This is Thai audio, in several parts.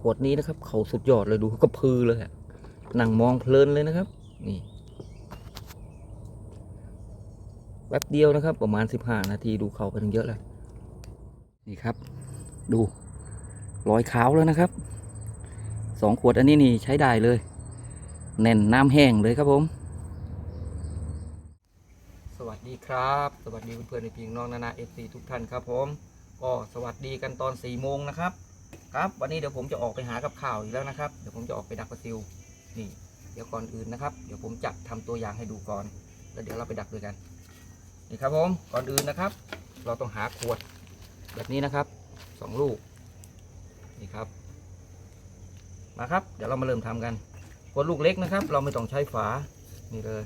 ขวดนี้นะครับ เขาสุดยอดเลยดูก็พือเลยอะนั่งมองเพลินเลยนะครับ นี่แป๊บเดียวนะครับ ประมาณสิบห้านาทีดูเขาไปถึงเยอะเลย นี่ครับ ดูรอยขาวแล้วนะครับสองขวดอันนี้นี่ใช้ได้เลย แน่นน้ำแห้งเลยครับผม สวัสดีครับ สวัสดีเพื่อนๆในพี่น้องนานาเอฟซีทุกท่านครับผม ก็สวัสดีกันตอน4ี่โมงนะครับ ครับวันนี้เดี๋ยวผมจะออกไปหากับข่าวอีกแล้วนะครับ เดี๋ยวผมจะออกไปดักปลาซิวนี่ เดี๋ยวก่อนอื่นนะครับ เดี๋ยวผมจะทำตัวอย่างให้ดูก่อน แล้วเดี๋ยวเราไปดักด้วยกัน นี่ครับผมก่อนอื่นนะครับ เราต้องหาขวด แบบนี้นะครับสองลูกนี่ครับ มาครับ เดี๋ยวเรามาเริ่มทำกันขวดลูกเล็กนะครับ เราไม่ต้องใช้ฝานี่เลย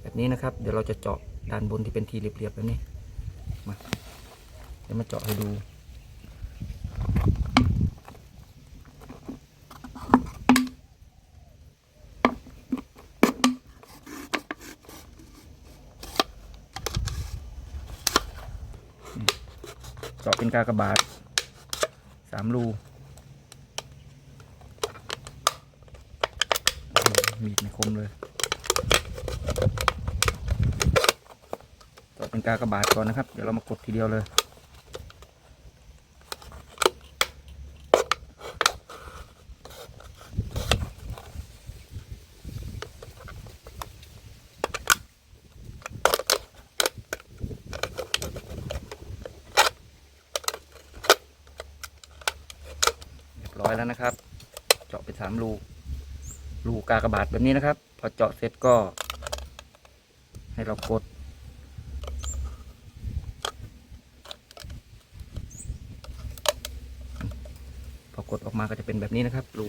แบบนี้นะครับ เดี๋ยวเราจะเจาะด้านบนที่เป็นทีเรียบๆแบบนี้มา เดี๋ยวมาเจาะให้ดูเจาะเป็นกากบาทสามรูมีดไม่คมเลยเจาะเป็นกากบาทก่อนนะครับ เดี๋ยวเรามากดทีเดียวเลย อยแล้วนะครับ เจาะไปสามรูรูกากระบาทแบบนี้นะครับ พอเจาะเสร็จก็ ให้เรากด พอกดออกมาก็จะเป็นแบบนี้นะครับรู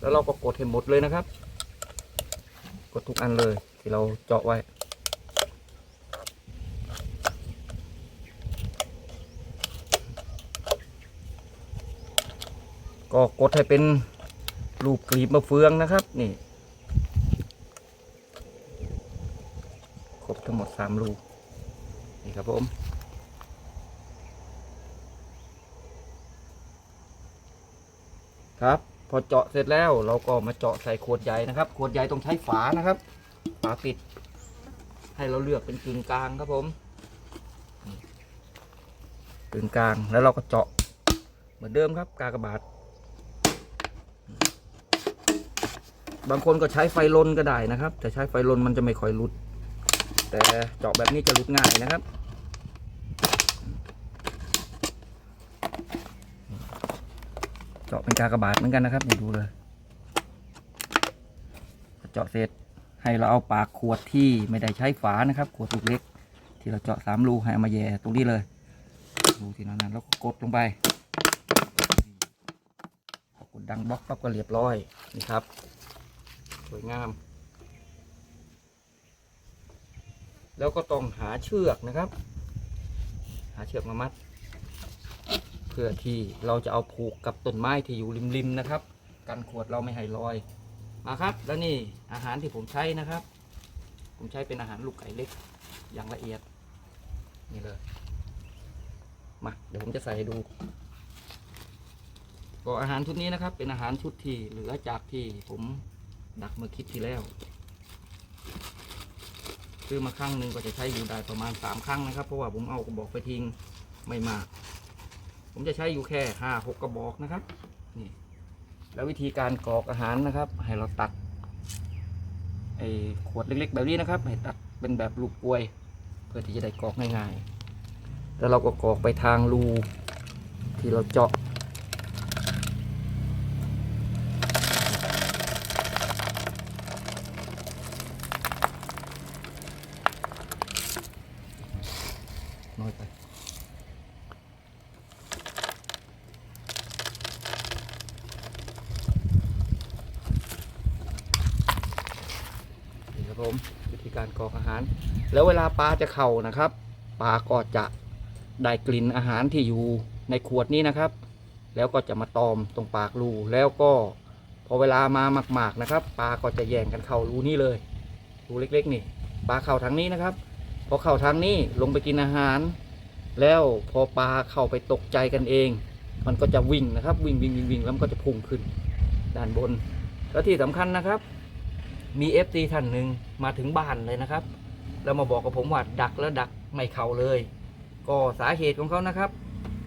แล้วเราก็กดให้หมดเลยนะครับ กดทุกอันเลยที่เราเจาะไว้ ก็กดให้เป็นรูปกลีบมะเฟืองนะครับ นี่ครบทั้งหมดสามรูนี่ครับผมครับพอเจาะเสร็จแล้วเราก็มาเจาะใส่ขวดใหญ่นะครับ ขวดใหญ่ต้องใช้ฝานะครับ ฝาปิด ให้เราเลือกเป็นกึ่งกลางครับผมกึ่งกลางแล้วเราก็เจาะเหมือนเดิมครับ กากบาท บางคนก็ใช้ไฟลนก็ได้นะครับ แต่ใช้ไฟลนมันจะไม่ค่อยรุด แต่เจาะแบบนี้จะรุดง่ายนะครับ เจาะเป็นกากระบาทเหมือนกันนะครับดูเลย เจาะเสร็จให้เราเอาปากขวดที่ไม่ได้ใช้ฝานะครับ ขวดลูกเล็ก ที่เราเจาะสามรูให้เอามาแย่ตรงนี้เลยรูที่นั้นแล้วก็กดลงไปกดดังบล็อกปั๊บก็เรียบร้อยนี่ครับ สวยงาม แล้วก็ต้องหาเชือกนะครับ หาเชือกมามัด เพื่อที่เราจะเอาผูกกับต้นไม้ที่อยู่ริมๆนะครับ กันขวดเราไม่ให้ลอย มาครับ แล้วนี่อาหารที่ผมใช้นะครับ ผมใช้เป็นอาหารลูกไก่เล็กอย่างละเอียด นี่เลย มาเดี๋ยวผมจะใส่ให้ดูก็อาหารชุดนี้นะครับเป็นอาหารชุดที่เหลือจากที่ผม ดักเมื่อคิดที่แล้วซื้อมาครั้งหนึ่งก็จะใช้อยู่ได้ประมาณสามครั้งนะครับ เพราะว่าผมเอากระบอกไปทิ้งไม่มาก ผมจะใช้อยู่แค่ห้าหกกระบอกนะครับนี่แล้ววิธีการกรอกอาหารนะครับ ให้เราตัดไอ้ขวดเล็กๆ แบบนี้นะครับ ให้ตัดเป็นแบบลูกกล้วย เพื่อที่จะได้กรอกง่ายๆ แล้วเราก็กรอกไปทางรูที่เราเจาะ น้อยไป นี่ครับ ผมวิธีการกรอกอาหาร แล้วเวลาปลาจะเข่านะครับปลาก็จะได้กลิ่นอาหารที่อยู่ในขวดนี้นะครับ แล้วก็จะมาตอมตรงปากรูแล้วก็พอเวลามามาก ๆนะครับปลาก็จะแย่งกันเข้ารูนี้เลยรูเล็ก ๆ นี่ปลาเข้าทางนี้นะครับพอเข้าทางนี้ลงไปกินอาหาร แล้วพอปลาเข้าไปตกใจกันเอง มันก็จะวิ่งนะครับ วิ่งวิ่งวิ่งวิ่งแล้วมันก็จะพุ่งขึ้น ด้านบน แล้วที่สำคัญนะครับ มีเอฟซีท่านหนึ่งมาถึงบ้านเลยนะครับ แล้วมาบอกกับผมว่าดักแล้วดักไม่เข้าเลย ก็สาเหตุของเขานะครับ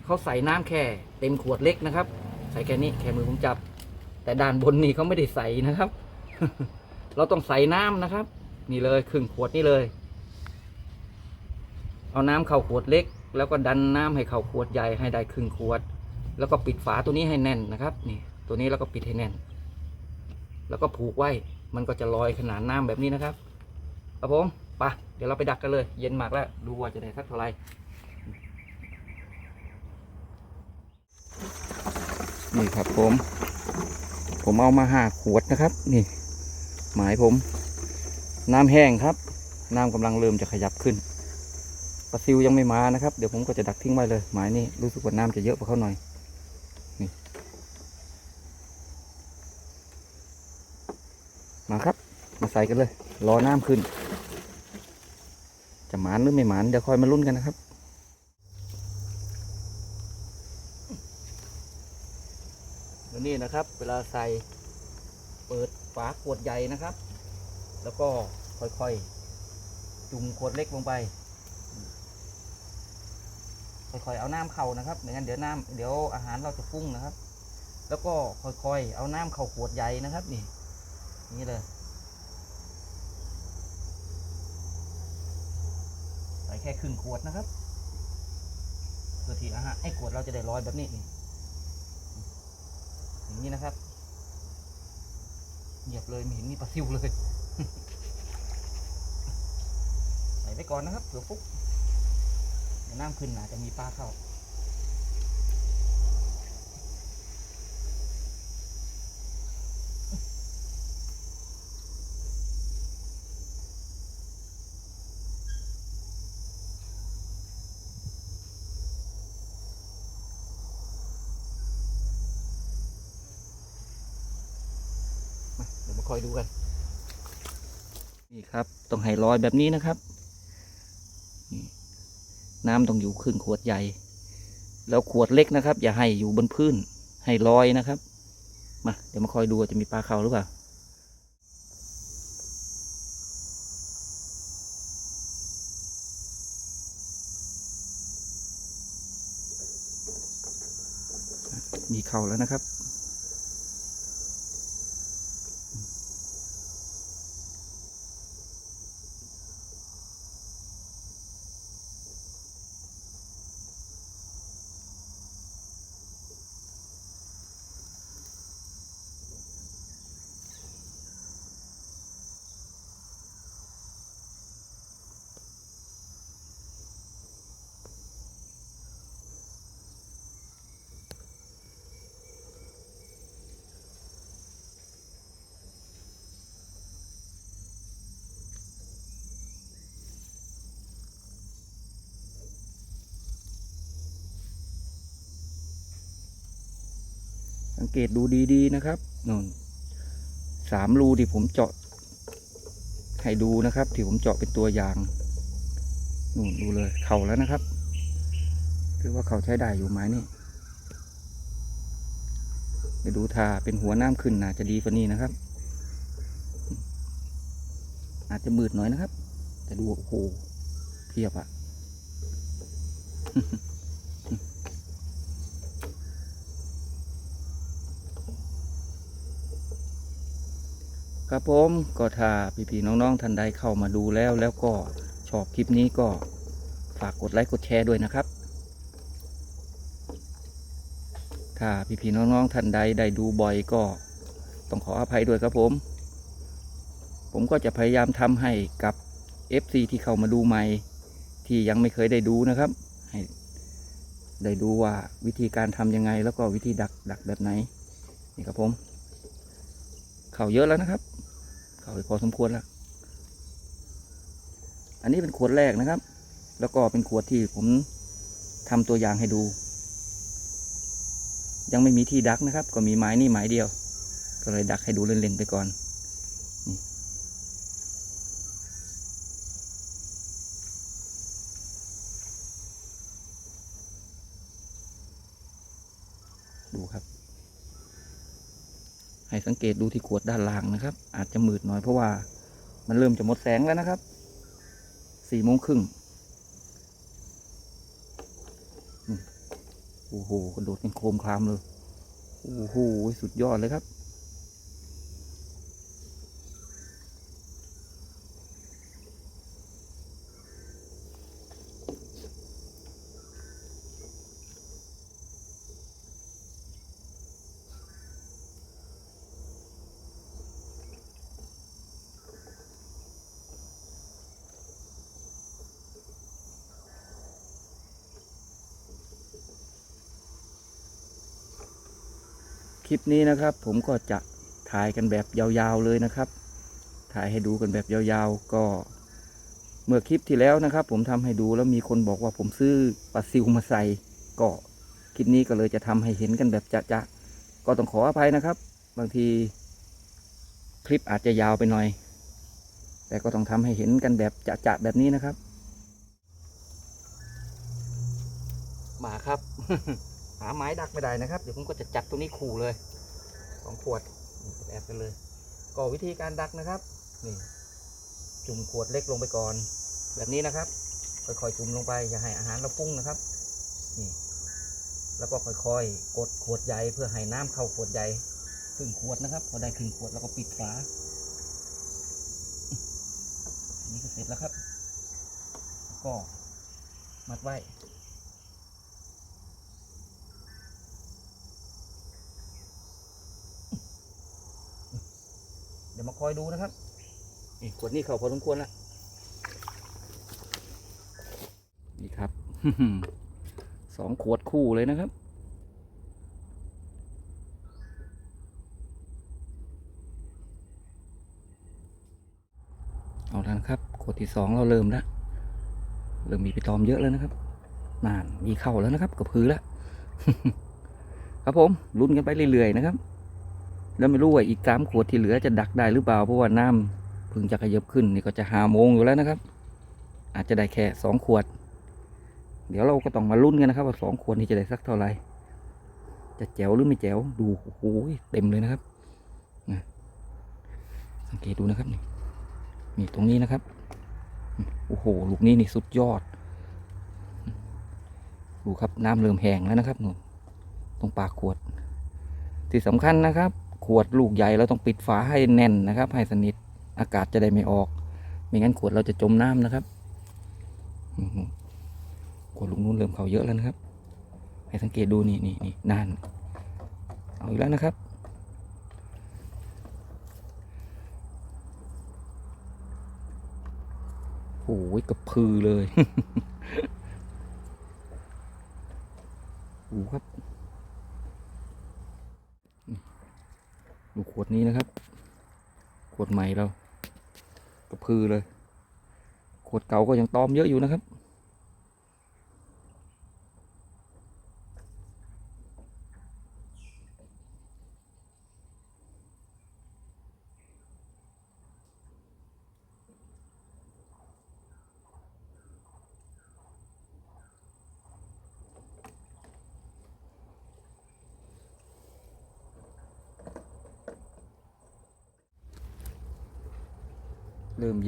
เขาใส่น้ำแค่เต็มขวดเล็กนะครับ ใส่แค่นี้แค่มือผมจับ แต่ด้านบนนี่เขาไม่ได้ใส่นะครับ เราต้องใส่น้ำนะครับ นี่เลยครึ่งขวดนี่เลย เอาน้ำเข้าขวดเล็ก แล้วก็ดันน้ำให้เข้าขวดใหญ่ให้ได้ครึ่งขวด แล้วก็ปิดฝาตัวนี้ให้แน่นนะครับ นี่ ตัวนี้แล้วก็ปิดให้แน่น แล้วก็ผูกไว้ มันก็จะลอยขนาดน้ำแบบนี้นะครับครับผมไปะเดี๋ยวเราไปดักกันเลย เย็นมากแล้ว ดูว่าจะได้สักเท่าไหร่นี่ครับผม ผมเอามาห้าขวดนะครับ นี่ หมายผม น้ำแห้งครับ น้ำกำลังเริ่มจะขยับขึ้นปลาซิวยังไม่มานะครับ เดี๋ยวผมก็จะดักทิ้งไว้เลย หมายนี้รู้สึกว่าน้ำจะเยอะกว่าเขาหน่อย มาครับ มาใส่กันเลย รอน้ำขึ้น จะหมานหรือไม่หมานเดี๋ยวคอยมาลุ้นกันนะครับ แล้วนี่นะครับ เวลาใส่เปิดฝาขวดใหญ่นะครับ แล้วก็ค่อยๆ จุ่มขวดเล็กลงไป ค่อยๆ เอาน้ำเข้านะครับไม่งั้นเดี๋ยวน้ำเดี๋ยวอาหารเราจะฟุ้งนะครับ แล้วก็ค่อยๆ เอาน้ำเข้าขวดใหญ่นะครับนี่ นี่เลยใส่แค่ครึ่งขวดนะครับเพื่อที่อาหารไอ้ขวดเราจะได้ลอยแบบนี้นี่อย่างนี้นะครับเงียบเลยไม่เห็นมีปลาซิวเลยใส่ไปก่อนนะครับเผื่อฟุกน้ำขึ้นอาจจะมีปลาเข้า มาเดี๋ยวมาค อยดูกัน นี่ครับต้องให้ลอยแบบนี้นะครับ น้ำต้องอยู่ครึ่งขวดใหญ่ แล้วขวดเล็กนะครับ อย่าให้อยู่บนพื้น ให้ลอยนะครับ มาเดี๋ยวมาคอยดูจะมีปลาเข้าหรือเปล่ามีเข่าแล้วนะครับ สังเกตดูดีๆนะครับนนสามรูที่ผมเจาะ ให้ดูนะครับ ที่ผมเจาะเป็นตัวอย่างนู่นดูเลยเข่าแล้วนะครับคือว่าเขาใช้ได้อยู่ไหมนี่ไปดูทาเป็นหัวน้ำขึ้นน่าจะดีกว่านี้นะครับ อาจจะมืดหน่อยนะครับ แต่ดูโอ้โหเพียบอะ ครับผมก็ถ้าพี่ๆน้องๆท่านใดเข้ามาดูแล้วแล้วก็ชอบคลิปนี้ก็ฝากกดไลค์กดแชร์ด้วยนะครับ ถ้าพี่ๆน้องๆท่านใดได้ดูบ่อยก็ต้องขออภัยด้วยครับผม ผมก็จะพยายามทำให้กับ FC ที่เข้ามาดูใหม่ ที่ยังไม่เคยได้ดูนะครับ ให้ได้ดูว่าวิธีการทำยังไงแล้วก็วิธีดักดักแบบไหนนี่ครับผม เข่าเยอะแล้วนะครับ ไปพอสมควรแล้ว อันนี้เป็นขวดแรกนะครับ แล้วก็เป็นขวดที่ผมทำตัวอย่างให้ดู ยังไม่มีที่ดักนะครับ ก็มีไม้นี่ไม้เดียว ก็เลยดักให้ดูเล่นๆไปก่อน ดูครับ ให้สังเกตดูที่ขวดด้านล่างนะครับ อาจจะมืดหน่อยเพราะว่ามันเริ่มจะหมดแสงแล้วนะครับสี่โมงครึ่งโอ้โหกระโดดเป็นโคมคลามเลย โอ้โห สุดยอดเลยครับ ลิปนี้นะครับ ผมก็จะถ่ายกันแบบยาวๆเลยนะครับ ถ่ายให้ดูกันแบบยาวๆ ก็เมื่อคลิปที่แล้วนะครับ ผมทำให้ดูแล้วมีคนบอกว่าผมซื้อปลาซิวมาใส่ก็คลิปนี้ก็เลยจะทำให้เห็นกันแบบจะๆก็ต้องขออภัยนะครับ บางทีคลิปอาจจะยาวไปหน่อย แต่ก็ต้องทำให้เห็นกันแบบจะๆแบบนี้นะครับ มาครับ หาไม้ดักไม่ได้นะครับ เดี๋ยวผมก็จะจัดตรงนี้ขู่เลยสองขวดแอบกันเลย ก็วิธีการดักนะครับ นี่ จุ่มขวดเล็กลงไปก่อน แบบนี้นะครับ ค่อยๆจุ่มลงไปอย่าให้อาหารเราฟุ้งนะครับ นี่ แล้วก็ค่อยๆ กดขวดใหญ่เพื่อให้น้ำเข้าขวดใหญ่ครึ่งขวดนะครับพอได้ครึ่งขวดแล้วก็ปิดฝาอันนี้ก็เสร็จแล้วครับ ก็มัดไว้ ดี๋ยวมาคอยดูนะครับนี่ขวดนี้เขาพอสมควรแล้วนี่ครับสองขวดคู่เลยนะครับ เอาแล้วนะครับ ขวดที่สองเราเริ่มแล้วเริ่มมีไปตอมเยอะแล้วนะครับนานมีเข้าแล้วนะครับกับพื้นแล้วครับผมลุ้นกันไปเรื่อยๆนะครับ แล้วไม่รู้ว่าอีกสามขวดที่เหลือจะดักได้หรือเปล่าเพราะว่าน้ำเพึ่งจะขยับขึ้นนี่ก็จะหาโมงอยู่แล้วนะครับ อาจจะได้แค่สองขวด เดี๋ยวเราก็ต้องมาลุ้นกันนะครับ ว่าสองขวดนี้จะได้สักเท่าไหร่จะแจ๋วหรือไม่แจ๋วดูโอ้โหเต็มเลยนะครับนะสังเกตดูนะครับนี่นี่ตรงนี้นะครับโอ้โหลูกนี้นี่สุดยอด ดูครับน้ำเริ่มแห้งแล้วนะครับหนูตรงปากขวด ที่สำคัญนะครับ ขวดลูกใหญ่เราต้องปิดฝาให้แน่นนะครับ ให้สนิทอากาศจะได้ไม่ออก ไม่งั้นขวดเราจะจมน้ำนะครับขวดลูกนู้นเริ่มเข้าเยอะแล้วนะครับ ให้สังเกตดูนี่นี่นี่นั่นเอาอีกแล้วนะครับโอ้ยกระพือเลยดูครับ ดูขวดนี้นะครับ ขวดใหม่เรากระพือเลย ขวดเก่าก็ยังตอมเยอะอยู่นะครับ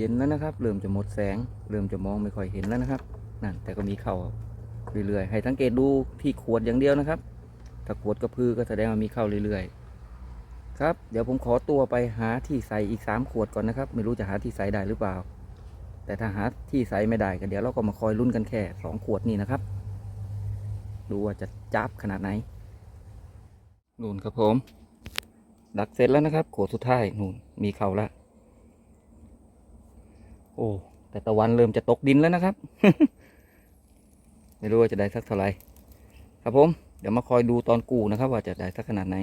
ย็นแล้วนะครับ เริ่มจะหมดแสง เริ่มจะมองไม่ค่อยเห็นแล้วนะครับ นั่นแต่ก็มีเข่าเรื่อยๆ ให้สังเกตดูที่ขวดอย่างเดียวนะครับ ถ้าขวดกระพือก็แสดงว่ามีเข้าเรื่อยๆ ครับ เดี๋ยวผมขอตัวไปหาที่ใส่อีกสามขวดก่อนนะครับ ไม่รู้จะหาที่ใส่ได้หรือเปล่า แต่ถ้าหาที่ใส่ไม่ได้ก็เดี๋ยวเราก็มาคอยลุ้นกันแค่สองขวดนี่นะครับ ดูว่าจะจับขนาดไหนนู่นครับผม ดักเสร็จแล้วนะครับ ขวดสุดท้ายนู่นมีเข่าแล้ว โอ้แต่ตะวันเริ่มจะตกดินแล้วนะครับ ไม่รู้ว่าจะได้สักเท่าไหร่ครับผม เดี๋ยวมาคอยดูตอนกูนะครับ ว่าจะได้สักขนาดไหน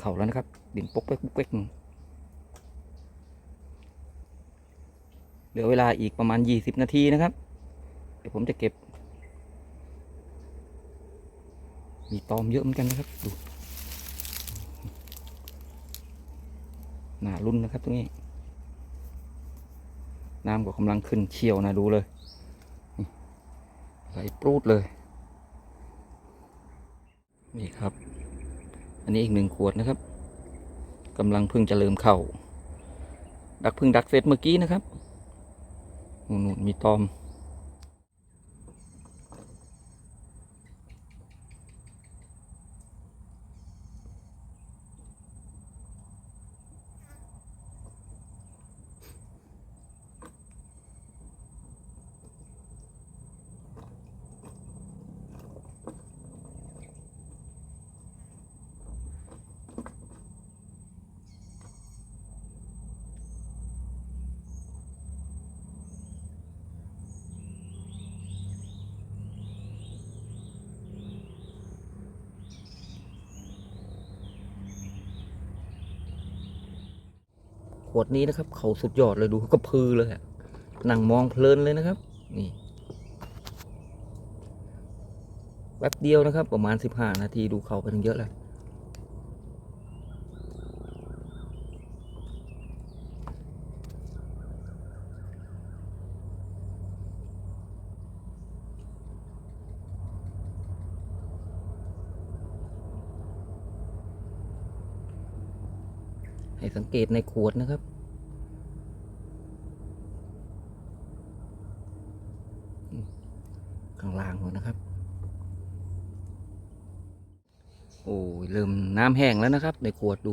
เข่าแล้วนะครับ ดินปกเป๊กปกเป๊กเหลือเวลาอีกประมาณยี่สิบนาทีนะครับ เดี๋ยวผมจะเก็บ มีตอมเยอะเหมือนกันนะครับ ดู หน่ารุ่นนะครับตรงนี้ น้ำก็กำลังขึ้นเชี่ยวนะดูเลยไหลปรูดเลย นี่ครับ อันนี้อีกหนึ่งขวดนะครับกำลังเพิ่งจะเริ่มเข้า ดักพึ่งดักเสร็จเมื่อกี้นะครับนู่นมีตอม ขวดนี้นะครับ เขาสุดยอดเลยดูก็พือเลยอะนั่งมองเพลินเลยนะครับ นี่แป๊บเดียวนะครับ ประมาณสิบห้านาทีดูเขาไปถึงเยอะแล้ว ให้สังเกตในขวดนะครับ ข้างล่างเลยนะครับ โอ้ยเริ่มน้ำแห้งแล้วนะครับ ในขวดดู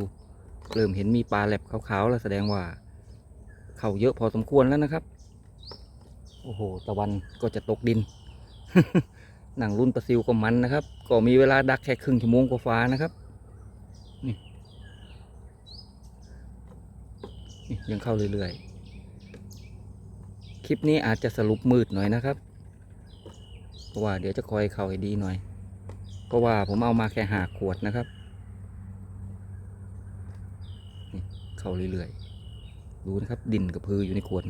เริ่มเห็นมีปลาแหลบขาวๆแล้วแสดงว่า เข่าเยอะพอสมควรแล้วนะครับ โอ้โห ตะวันก็จะตกดินหนังรุ่นปลาซิวก็มันนะครับ ก็มีเวลาดักแค่ครึ่งชั่วโมงกว่าฟ้านะครับ ยังเข้าเรื่อยๆ คลิปนี้อาจจะสรุปมืดหน่อยนะครับ เพราะว่าเดี๋ยวจะคอยเข้าให้ดีหน่อย เพราะว่าผมเอามาแค่หาขวดนะครับ เข้าเรื่อยๆ ดูนะครับ ดินกับพืออยู่ในขวด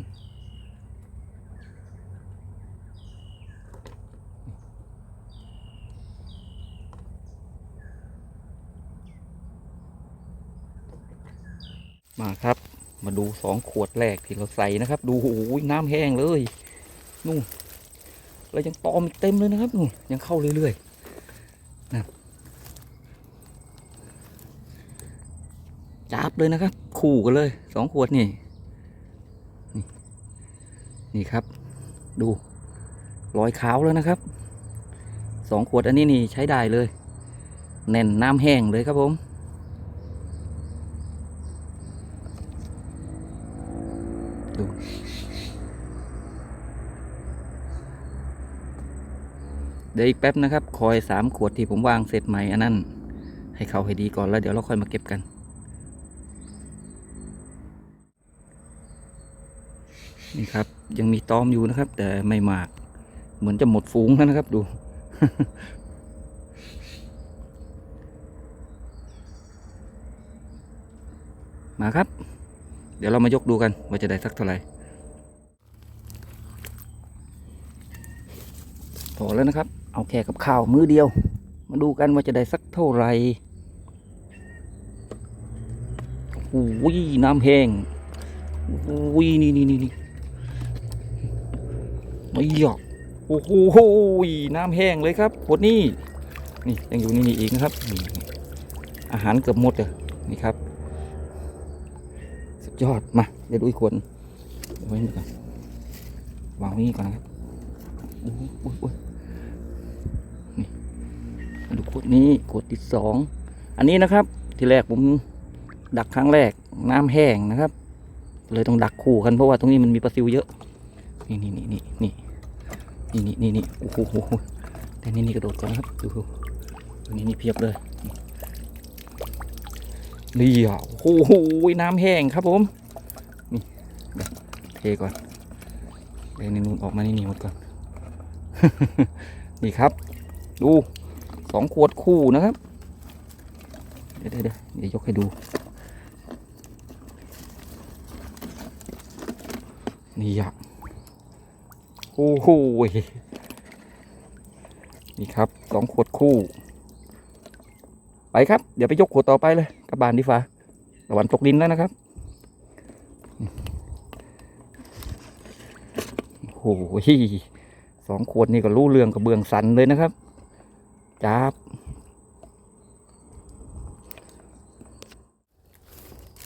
มาครับ มาดูสองขวดแรกที่เราใส่นะครับ ดูโอ้ยน้ำแห้งเลยนู่นแล้วยังตอมอีกเต็มเลยนะครับนู่นยังเข้าเรื่อยๆนะจับเลยนะครับ คู่กันเลยสองขวดนี่ นี่นี่ครับ ดูรอยขาวแล้วนะครับสองขวดอันนี้นี่ใช้ได้เลย แน่นน้ำแห้งเลยครับผม ดี๋ยวอีกแป๊บนะครับ คอยสามขวดที่ผมวางเสร็จใหม่อันนั้น ให้เขาให้ดีก่อนแล้วเดี๋ยวเราค่อยมาเก็บกัน นี่ครับ ยังมีตอมอยู่นะครับ แต่ไม่มาก เหมือนจะหมดฝูงแล้วนะครับดูมาครับ เดี๋ยวเรามายกดูกันว่าจะได้สักเท่าไหร่ พอแล้วนะครับ เอาแค่กับข้าวมื้อเดียว มาดูกันว่าจะได้สักเท่าไหร่โอ้ยน้ำแห้งโอ้ยนี่นี่นี่นี่ไม่หยอกโอ้โหน้ำแห้งเลยครับขวดนี้นี่ยังอยู่นี่นี่อีกนะครับ อาหารเกือบหมดเลยนี่ครับ สุดยอดมาเดี๋ยวดูอีกขวดวไว้นี่ก่อนวางไว้นี่ก่อนนะครับโอ้โหโอ้โหโอ้โหนี่มา ดูขวดนี้ขวดที่สองอันนี้นะครับที่แรกผมดักครั้งแรกน้ำแห้งนะครับ เลยต้องดักคู่กันเพราะว่าตรงนี้มันมีปลาซิวเยอะ นี่นี่นี่นี่นี่นี่นี่นี่นี่โอ้โหแต่นี่นี่กระโดดก่อนครับดูตรงนี้นี่เพียบเลยนี่อะโอ้โหน้ำแห้งครับผมนี่เทก่อนเดี๋ยนี่นูนออกมานี่นี่หมดก่อนนี่ครับ ดู สองขวดคู่นะครับ เดี๋ยวเดี๋ยวเดี๋ยวยกให้ดู นี่อะโอ้โหนี่ครับสองขวดคู่ ไปครับ เดี๋ยวไปยกขวดต่อไปเลยกลับานดีฟ้าตะวันตกดินแล้วนะครับโอ้โหสองขวดนี่ก็รู้เรื่องกับเบืองสันเลยนะครับ ครับ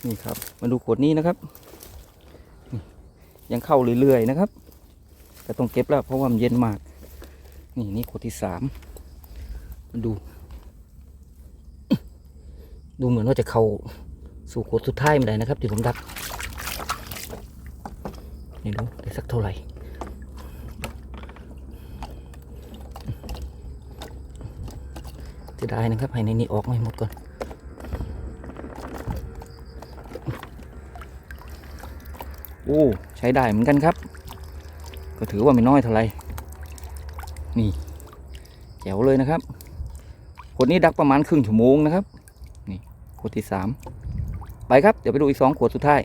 นี่ครับ มาดูขวดนี้นะครับ ยังเข้าเรื่อยๆนะครับ แต่ต้องเก็บแล้วเพราะว่ามันเย็นมาก นี่นี่ขวดที่สามมาดู ดูเหมือนว่าจะเข้าสู่ขวดสุดท้ายไม่ได้นะครับที่ผมดักนี่ดูได้สักเท่าไหร่ จะได้นะครับ ให้ในนี้ออกไม่หมดก่อน โอ้ ใช้ได้เหมือนกันครับ ก็ถือว่าไม่น้อยเท่าไหร่ นี่แจ๋วเลยนะครับ ขวดนี้ดักประมาณครึ่งชั่วโมงนะครับ นี่ขวดที่สามไปครับ เดี๋ยวไปดูอีกสองขวดสุดท้าย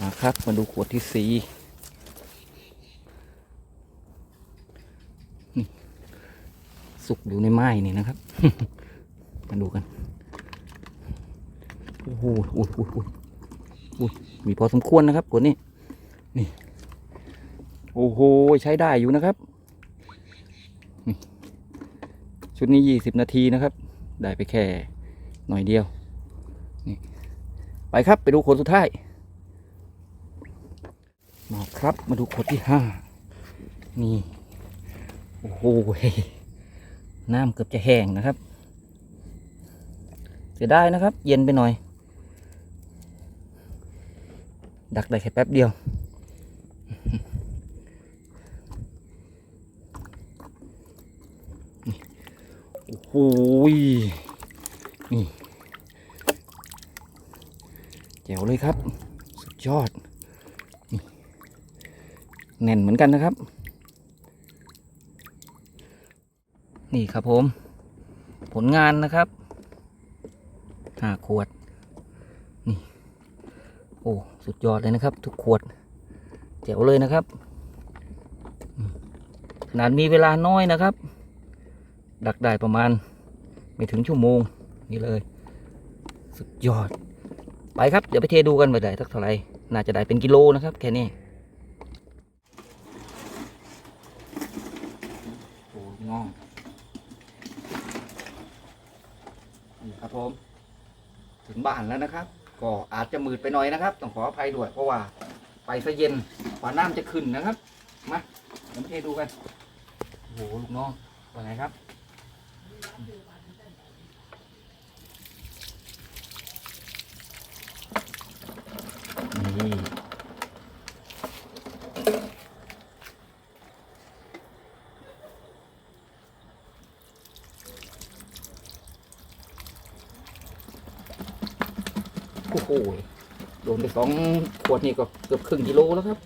มาครับ มาดูขวดที่สี่ สุกอยู่ในไม้นี่นะครับ มาดูกันโอ้โหอุ้ยอุ้ยอุ้ยอุ้ยมีพอสมควรนะครับขวดนี้นี่ โอ้โหใช้ได้อยู่นะครับชุดนี้ยี่สิบนาทีนะครับ ได้ไปแค่หน่อยเดียวนี่ไปครับไปดูขวดสุดท้ายมาครับมาดูขวดที่ห้านี่ โอ้โห น้ำเกือบจะแห้งนะครับ เสียดายนะครับ เย็นไปหน่อย ดักได้แค่แป๊บเดียว โอ้ยนี่แจ๋วเลยครับ สุดยอด แน่นเหมือนกันนะครับ นี่ครับผม ผลงานนะครับห้าขวด นี่ โอ้ สุดยอดเลยนะครับ ทุกขวด แจ๋วเลยนะครับ ขนาดมีเวลาน้อยนะครับ ดักได้ประมาณ ไม่ถึงชั่วโมง นี่เลย สุดยอด ไปครับ เดี๋ยวไปเทดูกันว่าได้สักเท่าไหร่ น่าจะได้เป็นกิโลนะครับ แค่นี้ โอ้พี่น้องนี่ ครับผม ถึงบ้านแล้วนะครับ ก็อาจจะมืดไปหน่อยนะครับ ต้องขออภัยด้วยเพราะว่าไปซะเย็นกว่าน้ำจะขึ้นนะครับ มาเดี๋ยวมาเทดูกันโอ้โหลูกน้องว่าไงครับนี่ โอ้โหโดนไปสองขวดนี่ก็เกือบครึ่งกิโลแล้วครับ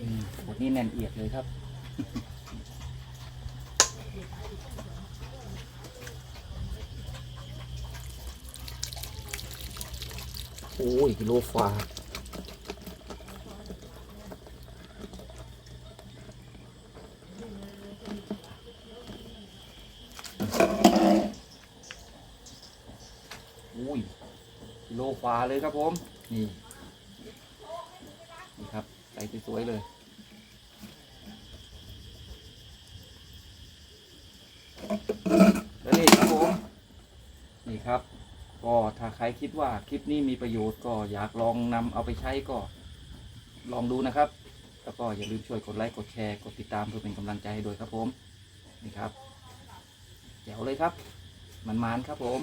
อืมขวดนี้แน่นเอียดเลยครับ โอ้ยกิโลฟ้าโอ้ยกิโลฟ้าเลยครับผม นี่ นี่ครับใส่สวยๆเลย แล้วนี่ครับผม นี่ครับ ก็ถ้าใค รคิดว่าคลิปนี้มีประโยชน์ก็อยากลองนำเอาไปใช้ก็ลองดูนะครับ แล้วก็อย่าลืมช่วยกดไลค์กดแชร์กดติดตามเพื่อเป็นกำลังใจให้ด้วยครับผมนี่ครับแจ๋วเลยครับมันมันครับผม